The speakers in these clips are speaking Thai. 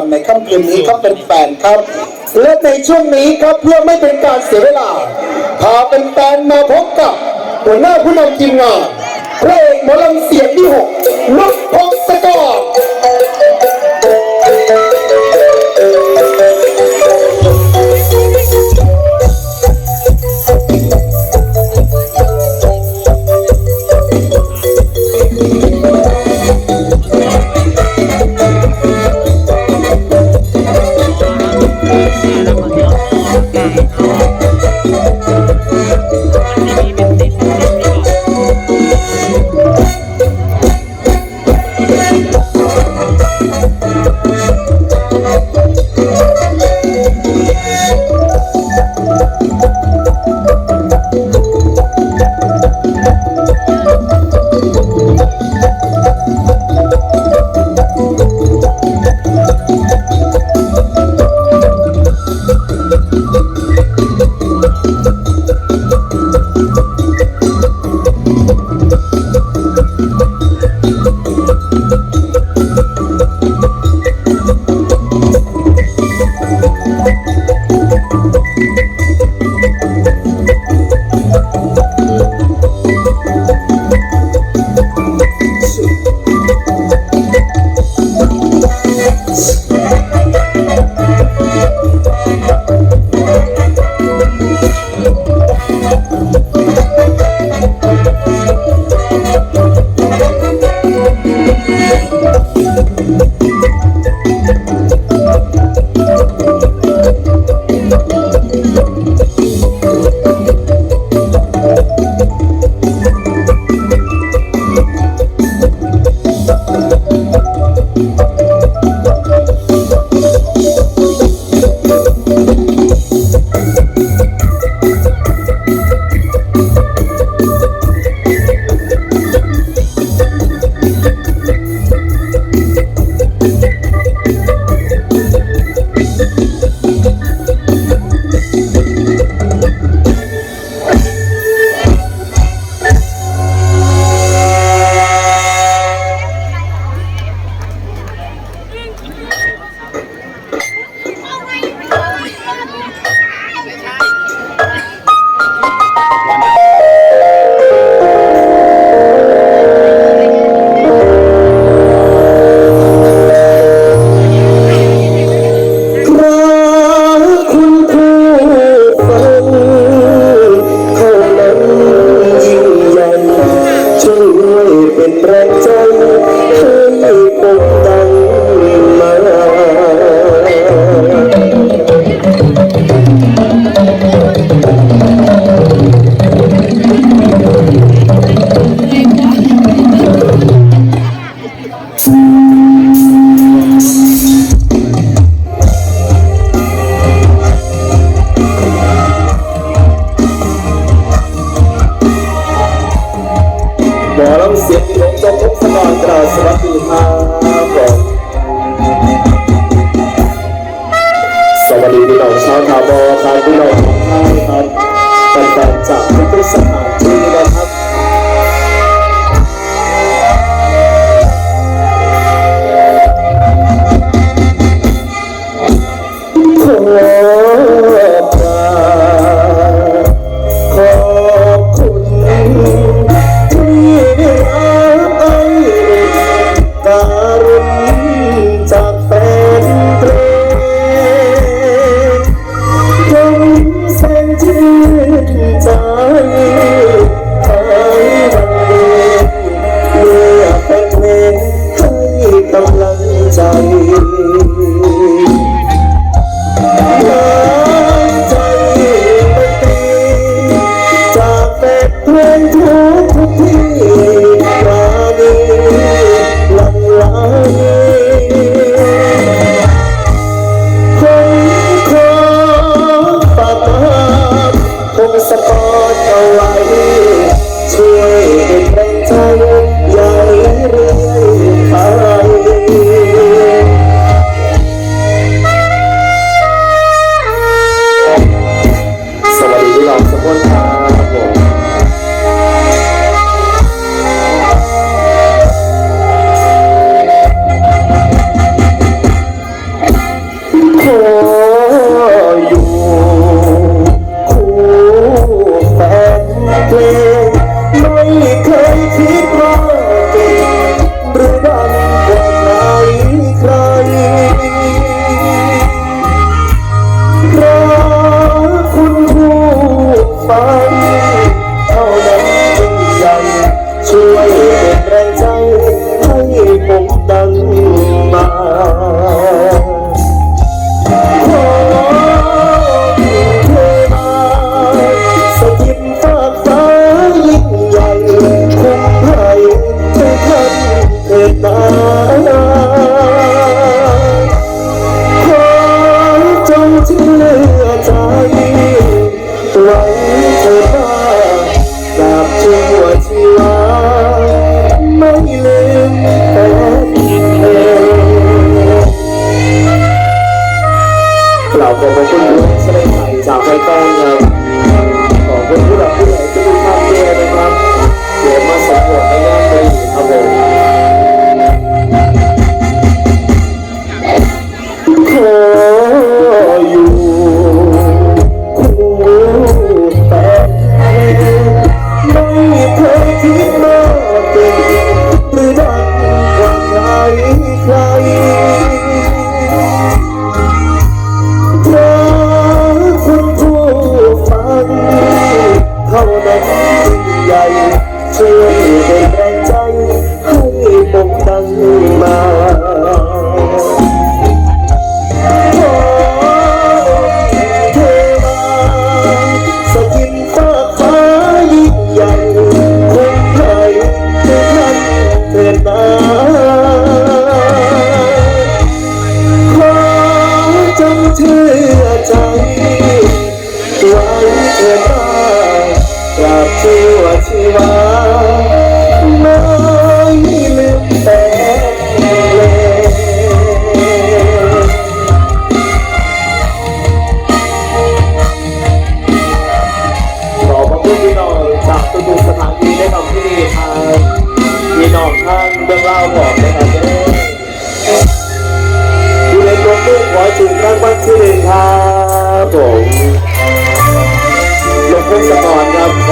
รในค่ำคืนนี้ครับเป็นแฟนครับ และในช่วงนี้ครับเพื่อไม่เป็นการเสียเวลาพาเป็นแฟนมาพบกับหัวหน้าผู้นำทีมงานพระเอกหมอลำเสียงที่หกลุชพงศ์ Thank you. Oh,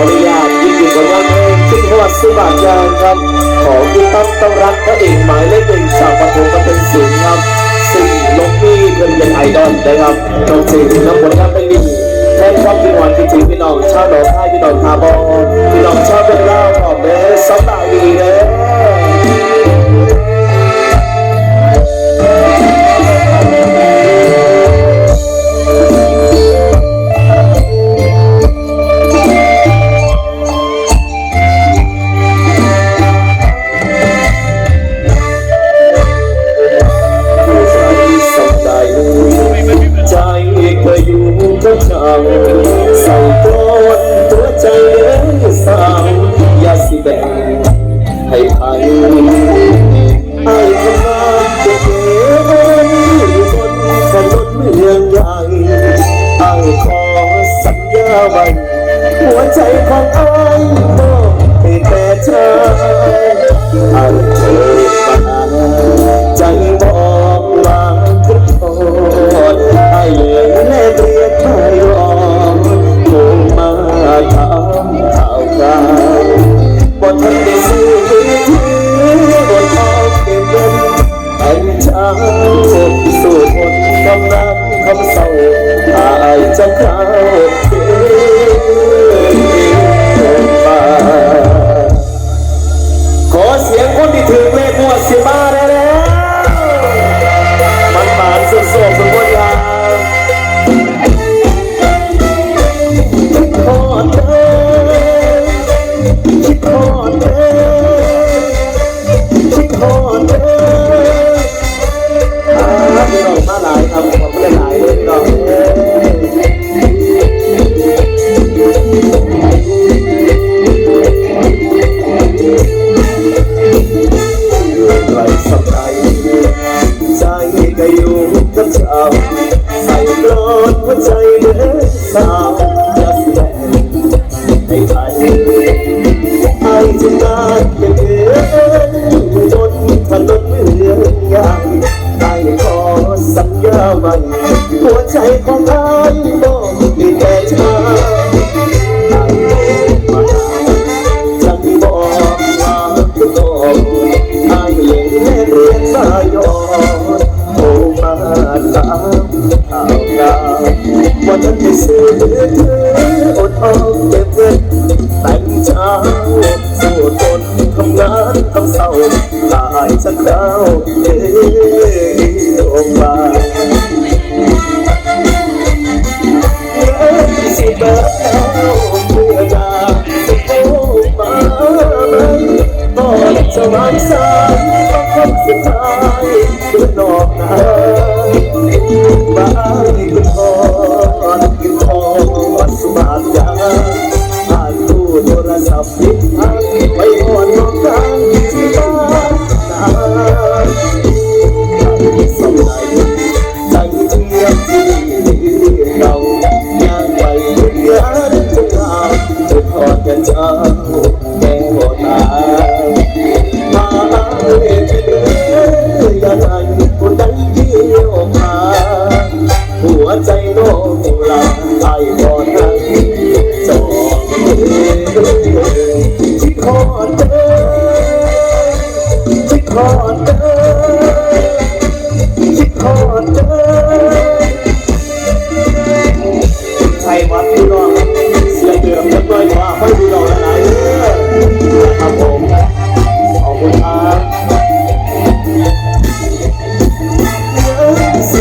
อนุญาตยิ่งยิ่งผลานเพลงคิดฮอดซื้อาทางครับ ของพี่ตั้มต้องรักพระเอกหมายเลขหนึ่งจากปฐมมาเป็นสิงครับสิ่งลบมีเป็นเป็นไอดอลนะครับจงสิ่งน้ำผลงานเป็นดีแทนความคิดหวานคิดถึงพี่น้องชาวหนองคายพี่น้องทาบอพี่น้องชาวเป็นเล่าของเด้สาวตาดีเด้ ใจของอ้ายมองให้แต่เธออันเธอมาจังบอกวางพุทโธให้แลเรียกใครรอมคงมาทำเท่าวคราวบ่ทันด้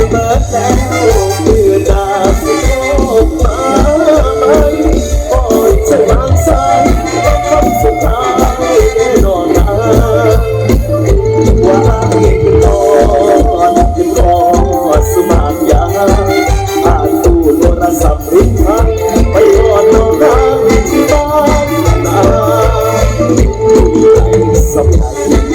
เบิดแล้วมือดาสิโลกมาป่อยจะวางสายก็ทิ้ายแนอนว่าไอ้ตอนยังขอสมานยาอานตู้โทรศัพท์ริมไปรอน้องรักที่บ้านนาใจสบาย